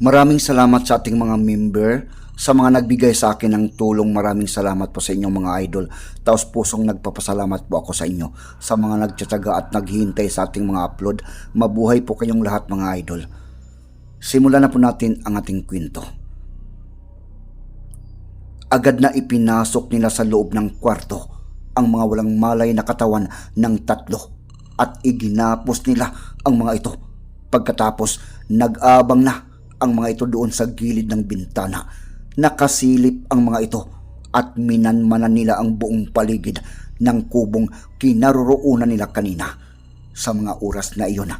Maraming salamat sa ating mga member, sa mga nagbigay sa akin ng tulong. Maraming salamat po sa inyong mga idol. Taos pusong nagpapasalamat po ako sa inyo. Sa mga nagtsatsaga at naghihintay sa ating mga upload. Mabuhay po kayong lahat mga idol. Simulan na po natin ang ating kwento. Agad na ipinasok nila sa loob ng kwarto ang mga walang malay na katawan ng tatlo at iginapos nila ang mga ito. Pagkatapos, nag-abang na ang mga ito doon sa gilid ng bintana. Nakasilip ang mga ito at minanmanan nila ang buong paligid ng kubong kinaroroonan nila kanina. Sa mga oras na iyon,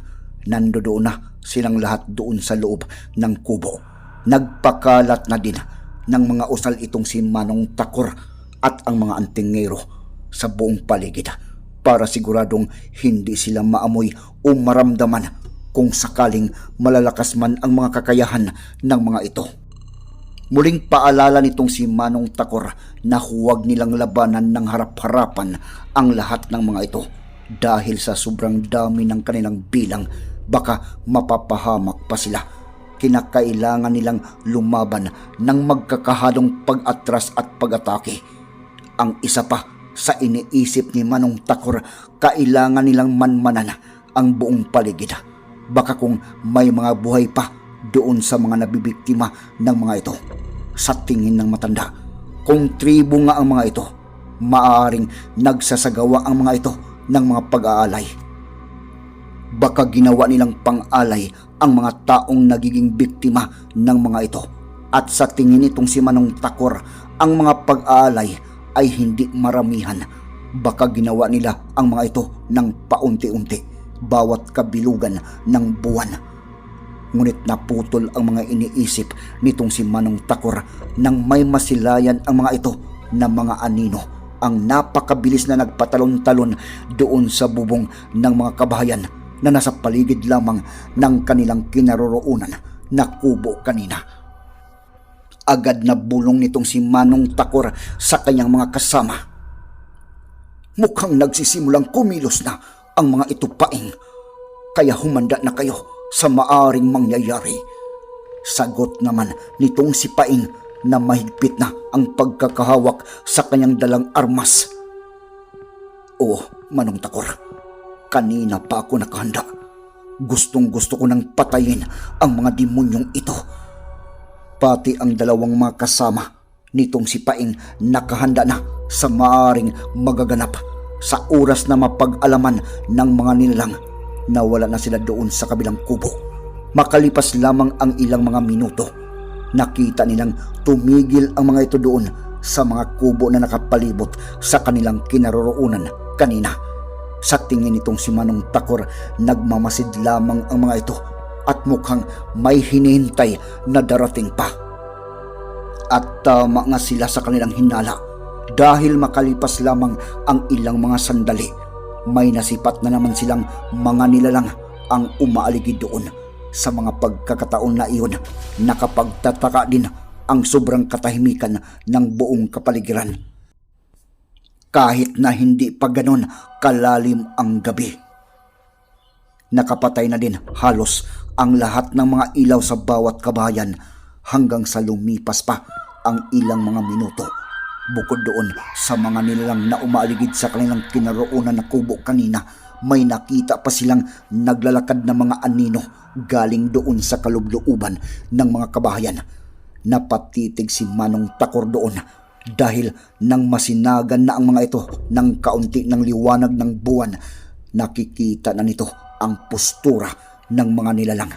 nandoon na silang lahat doon sa loob ng kubo. Nagpakalat na din ng mga usal itong si Manong Takor at ang mga antingero sa buong paligid para siguradong hindi sila maamoy o maramdaman kung sakaling malalakas man ang mga kakayahan ng mga ito. Muling paalala nitong si Manong Takor na huwag nilang labanan ng harap-harapan ang lahat ng mga ito dahil sa sobrang dami ng kanilang bilang baka mapapahamak pa sila. Kinakailangan nilang lumaban ng magkakahalong pag-atras at pag-atake. Ang isa pa sa iniisip ni Manong Takor, kailangan nilang manmanan ang buong paligid. Baka kung may mga buhay pa doon sa mga nabibiktima ng mga ito. Sa tingin ng matanda, kung tribo nga ang mga ito, maaaring nagsasagawa ang mga ito ng mga pag-aalay. Baka ginawa nilang pang-alay ang mga taong nagiging biktima ng mga ito. At sa tingin nitong si Manong Takor, ang mga pag-aalay ay hindi maramihan. Baka ginawa nila ang mga ito ng paunti-unti, bawat kabilugan ng buwan. Ngunit naputol ang mga iniisip nitong si Manong Takor nang may masilayan ang mga ito na mga anino ang napakabilis na nagpatalon-talon doon sa bubong ng mga kabahayan na nasa paligid lamang ng kanilang kinaroroonan na kubo kanina. Agad na bulong nitong si Manong Takor sa kanyang mga kasama. Mukhang nagsisimulang kumilos na ang mga ito paing. Kaya humanda na kayo sa maaring mangyayari. Sagot naman nitong si Paing na mahigpit na ang pagkakahawak sa kanyang dalang armas. Oo, Manong Takor. Kanina pa ako nakahanda. Gustong gusto ko nang patayin ang mga demonyong ito. Pati ang dalawang mga kasama nitong si Paing nakahanda na sa maaring magaganap sa oras na mapag-alaman ng mga nilalang na wala na sila doon sa kabilang kubo. Makalipas lamang ang ilang mga minuto, nakita nilang tumigil ang mga ito doon sa mga kubo na nakapalibot sa kanilang kinaroroonan kanina. Sa tingin nitong si Manong Takor, nagmamasid lamang ang mga ito at mukhang may hinihintay na darating pa. At tama nga sila sa kanilang hinala dahil makalipas lamang ang ilang mga sandali. May nasipat na naman silang mga nilalang ang umaaligid doon. Sa mga pagkakataon na iyon, nakapagtataka din ang sobrang katahimikan ng buong kapaligiran kahit na hindi pa ganon kalalim ang gabi. Nakapatay na din halos ang lahat ng mga ilaw sa bawat kabayan hanggang sa lumipas pa ang ilang mga minuto. Bukod doon sa mga nilalang na umaaligid sa kanilang kinaroonan na kubo kanina, may nakita pa silang naglalakad na mga anino galing doon sa kalubluuban ng mga kabahayan. Napatitig si Manong Takor doon dahil nang masinagan na ang mga ito ng kaunti ng liwanag ng buwan, nakikita na nito ang postura ng mga nilalang.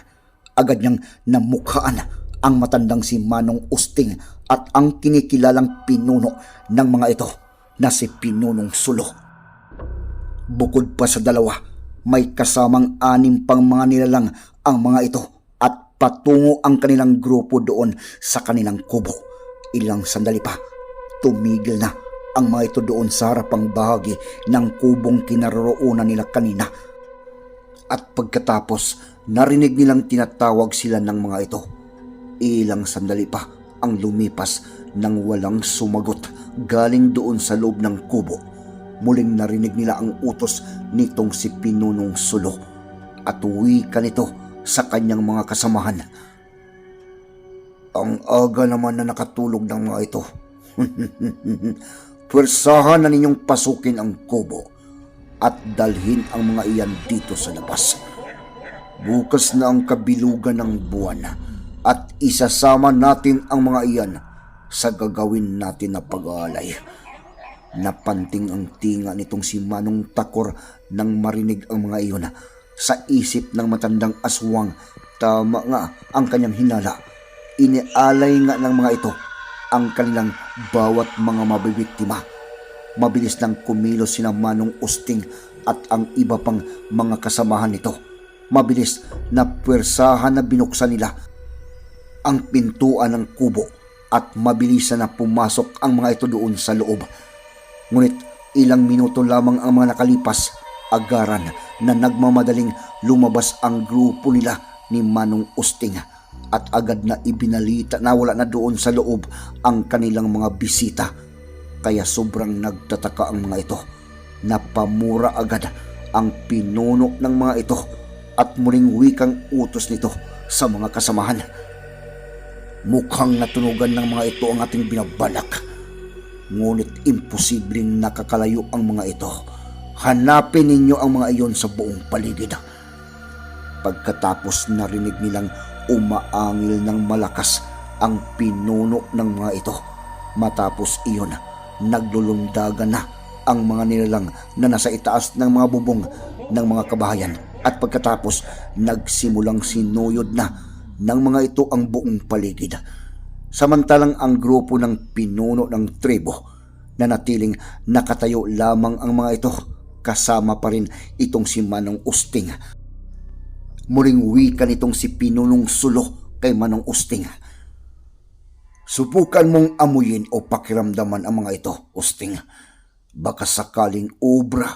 Agad niyang namukhaan ang matandang si Manong Usting at ang kinikilalang pinuno ng mga ito na si Pinunong Sulo. Bukod pa sa dalawa, may kasamang anim pang mga nilalang ang mga ito at patungo ang kanilang grupo doon sa kanilang kubo. Ilang sandali pa, tumigil na ang mga ito doon sa harapang bahagi ng kubong kinaroroonan nila kanina. At pagkatapos, narinig nilang tinatawag sila ng mga ito. Ilang sandali pa ang lumipas nang walang sumagot galing doon sa loob ng kubo. Muling narinig nila ang utos nitong si Pinunong Sulo at uwi ka nito sa kanyang mga kasamahan. Ang aga naman na nakatulog ng mga ito. Pwersahan na ninyong pasukin ang kubo at dalhin ang mga iyan dito sa labas. Bukas na ang kabilugan ng buwan at isasama natin ang mga iyan sa gagawin natin na pag-aalay. Napanting ang tinga nitong si Manong Takor nang marinig ang mga iyon sa isip ng matandang aswang. Tama nga ang kanyang hinala. Inialay nga ng mga ito ang kanilang bawat mga mabibiktima. Mabilis nang kumilos sina Manong Usting at ang iba pang mga kasamahan nito. Mabilis na pwersahan na binuksan nila ang pintuan ng kubo at mabilisan na pumasok ang mga ito doon sa loob. Ngunit ilang minuto lamang ang mga nakalipas, agaran na nagmamadaling lumabas ang grupo nila ni Manong Usting at agad na ibinalita na wala na doon sa loob ang kanilang mga bisita. Kaya sobrang nagtataka ang mga ito. Napamura agad ang pinuno ng mga ito at muling wikang utos nito sa mga kasamahan. Mukhang natunugan ng mga ito ang ating binabalak. Ngunit imposibleng nakakalayo ang mga ito. Hanapin ninyo ang mga iyon sa buong paligid. Pagkatapos narinig nilang umaangil ng malakas ang pinuno ng mga ito. Matapos iyon, naglulundagan na ang mga nilalang na nasa itaas ng mga bubong ng mga kabahayan at pagkatapos nagsimulang sinuyod na ng mga ito ang buong paligid. Samantalang ang grupo ng pinuno ng tribo na natiling nakatayo lamang ang mga ito kasama pa rin itong si Manong Usting. Muling wika nitong si Pinunong Sulo kay Manong Usting. Subukan mong amuyin o pakiramdaman ang mga ito, Usting. Baka sakaling obra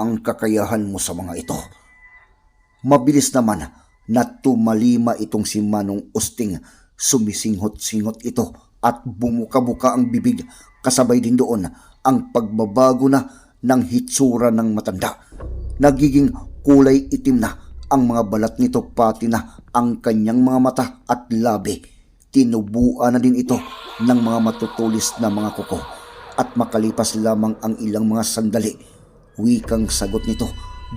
ang kakayahan mo sa mga ito. Mabilis naman na tumalima itong si Manong Usting. Sumisinghot-singhot ito at bumuka-buka ang bibig kasabay din doon ang pagbabago na ng hitsura ng matanda. Nagiging kulay itim na ang mga balat nito pati na ang kanyang mga mata at labi. Tinubuan na din ito ng mga matutulis na mga kuko at makalipas lamang ang ilang mga sandali. Wikang sagot nito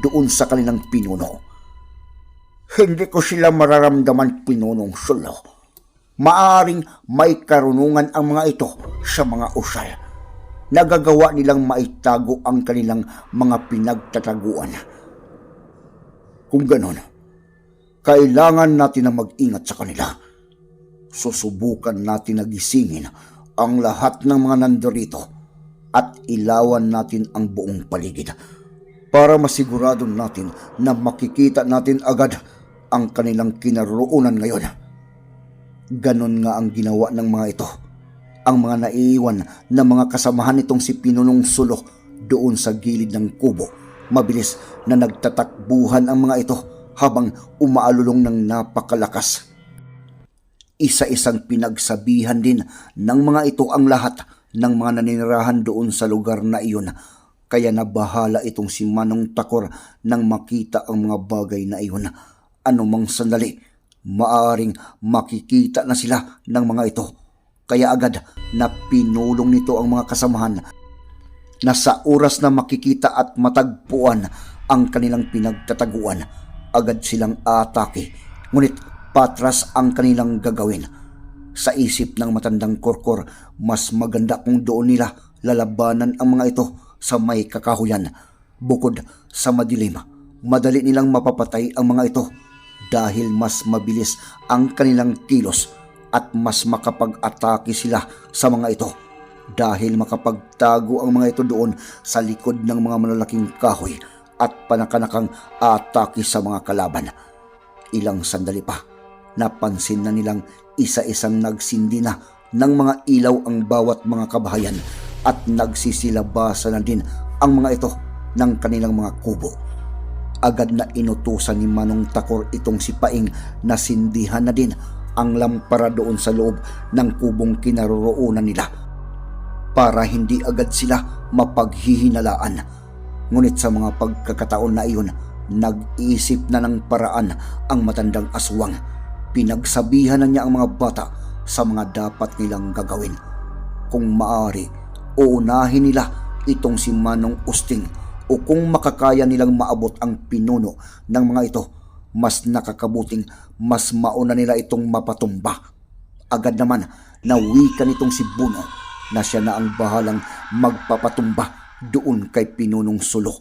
doon sa kanilang pinuno. Hindi ko sila mararamdaman pinunong sulo. Maaring may karunungan ang mga ito sa mga usal. Nagagawa nilang maitago ang kanilang mga pinagtataguan. Kung ganon, kailangan natin na mag-ingat sa kanila. Susubukan natin na gisingin ang lahat ng mga nandorito at ilawan natin ang buong paligid para masigurado natin na makikita natin agad ang kanilang kinaroonan ngayon. Ganon nga ang ginawa ng mga ito. Ang mga naiiwan na mga kasamahan nitong si Pinunong Sulo doon sa gilid ng kubo. Mabilis na nagtatakbuhan ang mga ito habang umaalulong ng napakalakas. Isa-isang pinagsabihan din ng mga ito ang lahat ng mga naninirahan doon sa lugar na iyon kaya nabahala itong si Manong Takor nang makita ang mga bagay na iyon. Anumang sandali, maaring makikita na sila ng mga ito. Kaya agad na pinulong nito ang mga kasamahan na sa oras na makikita at matagpuan ang kanilang pinagtataguan, agad silang atake. Ngunit patras ang kanilang gagawin. Sa isip ng matandang korkor, mas maganda kung doon nila lalabanan ang mga ito sa may kakahuyan. Bukod sa madilim, madali nilang mapapatay ang mga ito dahil mas mabilis ang kanilang kilos at mas makapag-atake sila sa mga ito dahil makapagtago ang mga ito doon sa likod ng mga malalaking kahoy at panakanakang atake sa mga kalaban. Ilang sandali pa, napansin na nilang isa-isang nagsindi na ng mga ilaw ang bawat mga kabahayan at nagsisilabasa na din ang mga ito ng kanilang mga kubo. Agad na inutusan ni Manong Takor itong si Paing na sindihan na din ang lampara doon sa loob ng kubong kinaroroonan nila para hindi agad sila mapaghihinalaan. Ngunit sa mga pagkakataon na iyon, nag-isip na ng paraan ang matandang aswang. Pinagsabihan na niya ang mga bata sa mga dapat nilang gagawin. Kung maaari, uunahin nila itong si Manong Usting o kung makakaya nilang maabot ang pinuno ng mga ito, mas nakakabuting mas mauna nila itong mapatumba. Agad naman nawika nitong si Buno na siya na ang bahalang magpapatumba doon kay Pinunong Sulo.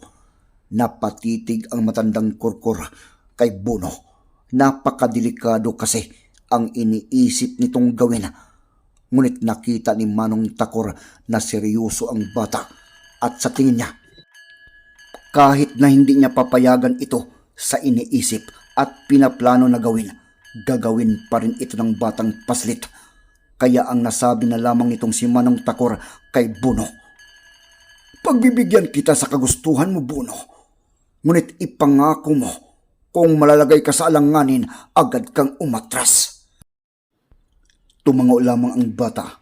Napatitig ang matandang kurkur kay Buno. Napakadelikado kasi ang iniisip nitong gawin. Ngunit nakita ni Manong Takor na seryoso ang bata at sa tingin niya, kahit na hindi niya papayagan ito sa iniisip at pinaplano na gawin, gagawin pa rin ito ng batang paslit. Kaya ang nasabi na lamang itong si Manong Takor kay Buno. Pagbibigyan kita sa kagustuhan mo, Buno. Ngunit ipangako mo, kung malalagay ka sa alanganin, agad kang umatras. Tumango lamang ang bata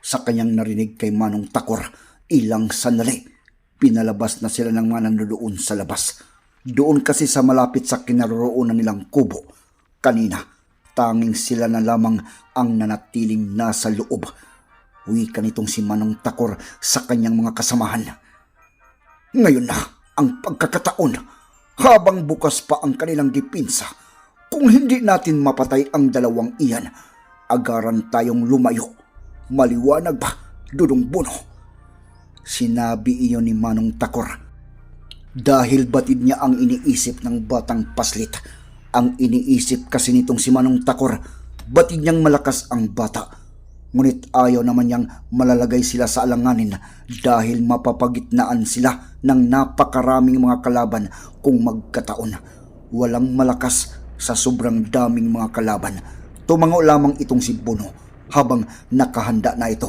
sa kanyang narinig kay Manong Takor. Ilang sandali, pinalabas na sila ng mga nandoon sa labas. Doon kasi sa malapit sa kinaroroonan nilang kubo. Kanina, tanging sila na lamang ang nanatiling nasa loob. Wika nitong si Manong Takor sa kanyang mga kasamahan. Ngayon na ang pagkakataon habang bukas pa ang kanilang dipinsa. Kung hindi natin mapatay ang dalawang iyan, agaran tayong lumayo. Maliwanag ba, Dudong Buno? Sinabi iyon ni Manong Takor. Dahil batid niya ang iniisip ng batang paslit. Ang iniisip kasi nitong si Manong Takor, batid niyang malakas ang bata. Ngunit ayaw naman niyang malalagay sila sa alanganin dahil mapapagitnaan sila ng napakaraming mga kalaban kung magkataon. Walang malakas sa sobrang daming mga kalaban. Tumango lamang itong si Bono habang nakahanda na ito.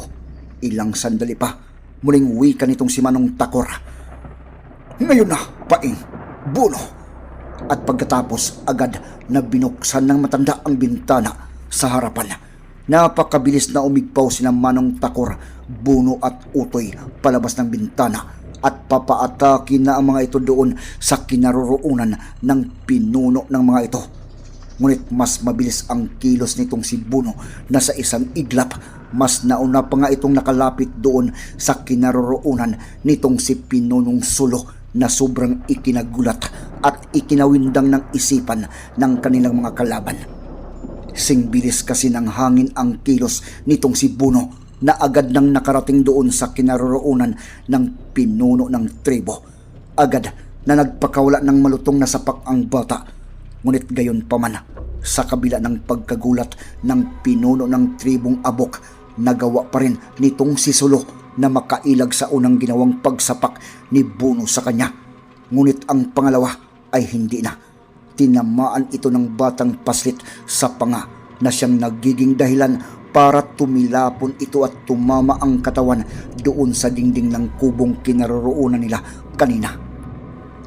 Ilang sandali pa, muling wika nitong si Manong Takor. Ngayon na, paing, Bono. At pagkatapos agad na binuksan ng matanda ang bintana sa harapan. Napakabilis na umigpaw sina Manong Takor, Buno at Utoy palabas ng bintana at papaatake na ang mga ito doon sa kinaroroonan ng pinuno ng mga ito. Ngunit mas mabilis ang kilos nitong si Buno na sa isang iglap, mas nauna pa nga itong nakalapit doon sa kinaroroonan nitong si Pinunong Sulo na sobrang ikinagulat at ikinawindang ng isipan ng kanilang mga kalaban. Singbilis kasi ng hangin ang kilos nitong si Buno na agad nang nakarating doon sa kinaroroonan ng pinuno ng tribo. Agad na nagpakawala ng malutong na sapak ang bata. Ngunit gayon pa man, sa kabila ng pagkagulat ng pinuno ng tribong abok, nagawa pa rin nitong si Sulo na makailag sa unang ginawang pagsapak ni Buno sa kanya. Ngunit ang pangalawa ay hindi na tinamaan ito ng batang paslit sa panga na siyang nagiging dahilan para tumilapon ito at tumama ang katawan doon sa dingding ng kubong kinaroroonan nila kanina.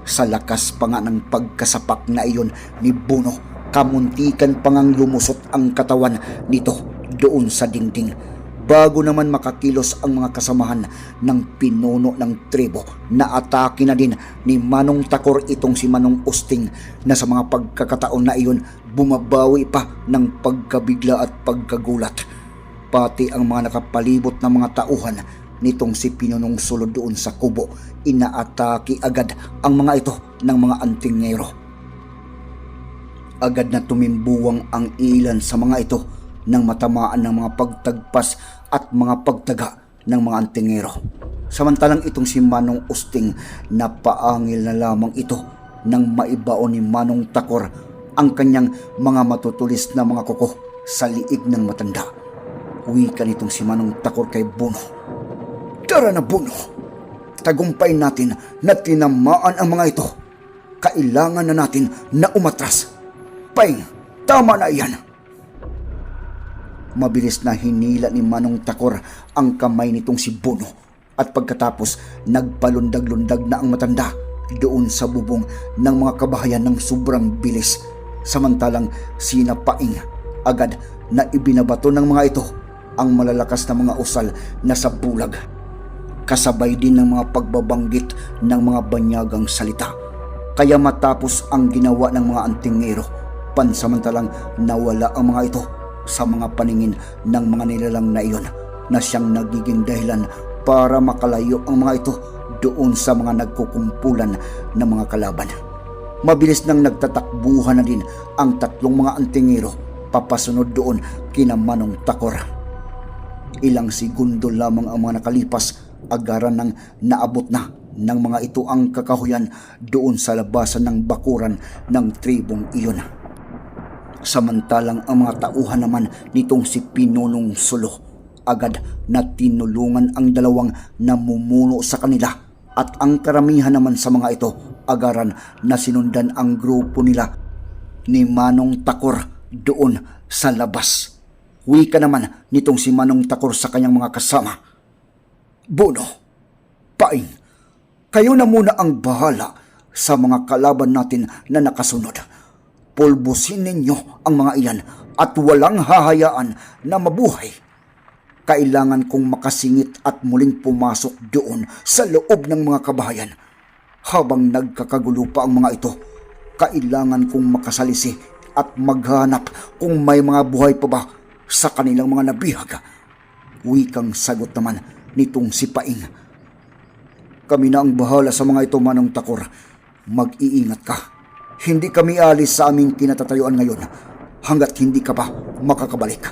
Sa lakas pa nga ng pagkasapak na iyon ni Buno, kamuntikan pa ngang lumusot ang katawan nito doon sa dingding bago naman makakilos ang mga kasamahan ng pinuno ng tribo na atake na din ni Manong Takor itong si Manong Usting na sa mga pagkakataon na iyon bumabawi pa ng pagkabigla at pagkagulat. Pati ang mga nakapalibot na mga tauhan nitong si Pinunong Sulod doon sa kubo, inaatake agad ang mga ito ng mga antingero. Agad na tumimbuwang ang ilan sa mga ito nang matamaan ng mga pagtagpas at mga pagtaga ng mga antingero. Samantalang itong si Manong Usting napaangil na lamang ito nang maibaon ni Manong Takor ang kanyang mga matutulis na mga kuko sa liig ng matanda. Wika nitong si Manong Takor kay Buno. Tara na Buno! Tagumpay natin na tinamaan ang mga ito. Kailangan na natin na umatras. Paing, tama na iyan. Mabilis na hinila ni Manong Takor ang kamay nitong si Bono at pagkatapos nagpalundag-lundag na ang matanda doon sa bubong ng mga kabahayan ng sobrang bilis. Samantalang sinapaing agad na ibinabato ng mga ito ang malalakas na mga usal na sa bulag. Kasabay din ng mga pagbabanggit ng mga banyagang salita. Kaya matapos ang ginawa ng mga antingero, pansamantalang nawala ang mga ito sa mga paningin ng mga nilalang na iyon na siyang nagiging dahilan para makalayo ang mga ito doon sa mga nagkukumpulan ng mga kalaban. Mabilis nang nagtatakbuhan na din ang tatlong mga antingero papasunod doon kina Manong Takor. Ilang segundo lamang ang mga nakalipas, agaran ng naabot na ng mga ito ang kakahuyan doon sa labasan ng bakuran ng tribong iyon. Samantalang ang mga tauhan naman nitong si Pinunong Sulo, agad na tinulungan ang dalawang namumuno sa kanila at ang karamihan naman sa mga ito agaran na sinundan ang grupo nila ni Manong Takor doon sa labas. Wika naman nitong si Manong Takor sa kanyang mga kasama. Bono, Paing, kayo na muna ang bahala sa mga kalaban natin na nakasunod. Pulbusin ninyo ang mga iyan at walang hahayaan na mabuhay. Kailangan kong makasingit at muling pumasok doon sa loob ng mga kabahayan. Habang nagkakagulo pa ang mga ito, kailangan kong makasalisi at maghanap kung may mga buhay pa ba sa kanilang mga nabihag. Wikang sagot naman nitong si Paing. Kami na ang bahala sa mga ito, Manong Takor. Mag-iingat ka. Hindi kami alis sa aming kinatatayuan ngayon hanggat hindi ka pa makakabalik.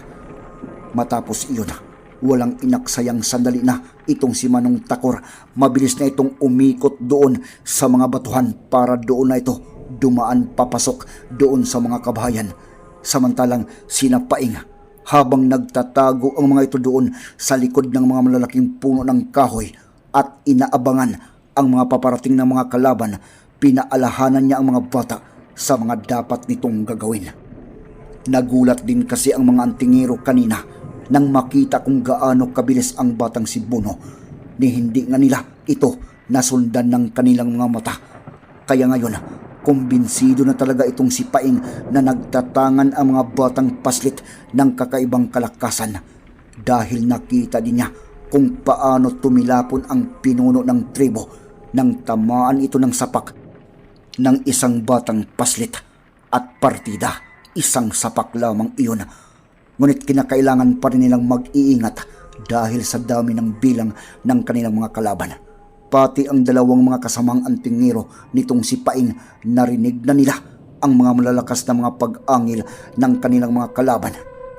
Matapos iyon, walang inaksayang sandali na itong si Manong Takor. Mabilis na itong umikot doon sa mga batuhan para doon na ito dumaan papasok doon sa mga kabahayan. Samantalang sinapaing habang nagtatago ang mga ito doon sa likod ng mga malalaking puno ng kahoy at inaabangan ang mga paparating na mga kalaban, pinaalahanan niya ang mga bata sa mga dapat nitong gagawin. Nagulat din kasi ang mga antingero kanina nang makita kung gaano kabilis ang batang si Bono ni hindi nga nila ito nasundan ng kanilang mga mata. Kaya ngayon, kumbinsido na talaga itong si Paing na nagtatangan ang mga batang paslit ng kakaibang kalakasan dahil nakita din niya kung paano tumilapon ang pinuno ng tribo nang tamaan ito ng sapak ng isang batang paslit at partida. Isang sapak lamang iyon. Ngunit kinakailangan pa rin nilang mag-iingat dahil sa dami ng bilang ng kanilang mga kalaban. Pati ang dalawang mga kasamang antingero nitong si Paing narinig na nila ang mga malalakas na mga pag-angil ng kanilang mga kalaban.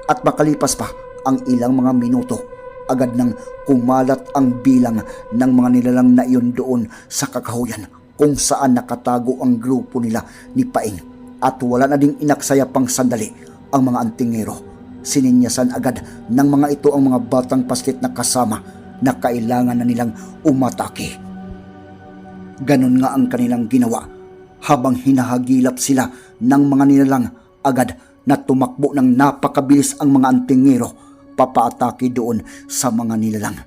At makalipas pa ang ilang mga minuto, agad nang kumalat ang bilang ng mga nilalang na iyon doon sa kakahuyan kung saan nakatago ang grupo nila ni Paing at wala na ding inaksaya pang sandali ang mga antingero. Sininyasan agad ng mga ito ang mga batang paslit na kasama na kailangan na nilang umatake. Ganon nga ang kanilang ginawa habang hinahagilap sila ng mga nilalang agad na tumakbo ng napakabilis ang mga antingero papaatake doon sa mga nilalang.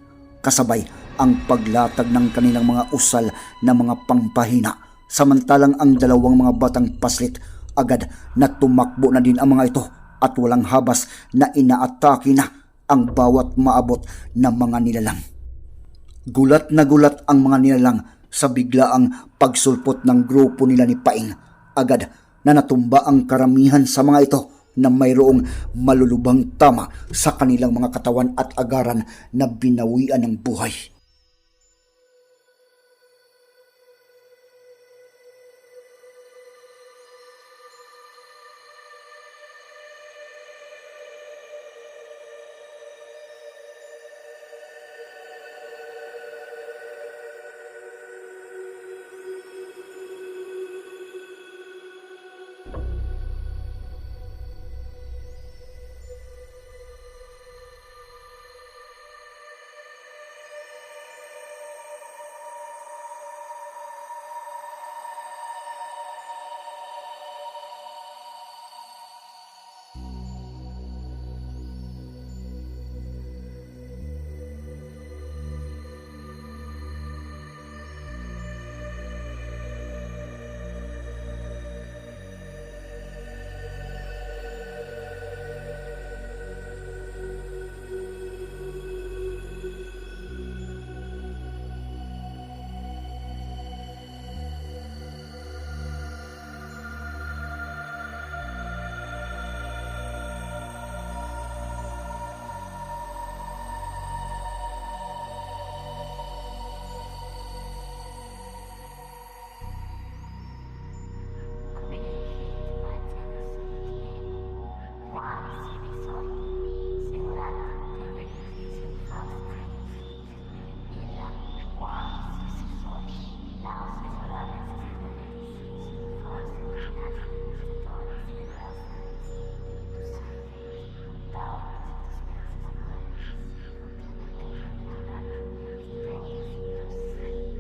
Kasabay ang paglatag ng kanilang mga usal na mga pangpahina samantalang ang dalawang mga batang paslit agad na tumakbo na din ang mga ito at walang habas na inaatake na ang bawat maabot na mga nilalang. Gulat na gulat ang mga nilalang sa biglaang pagsulpot ng grupo nila ni Paing. Agad na natumba ang karamihan sa mga ito na mayroong malulubang tama sa kanilang mga katawan at agaran na binawian ng buhay.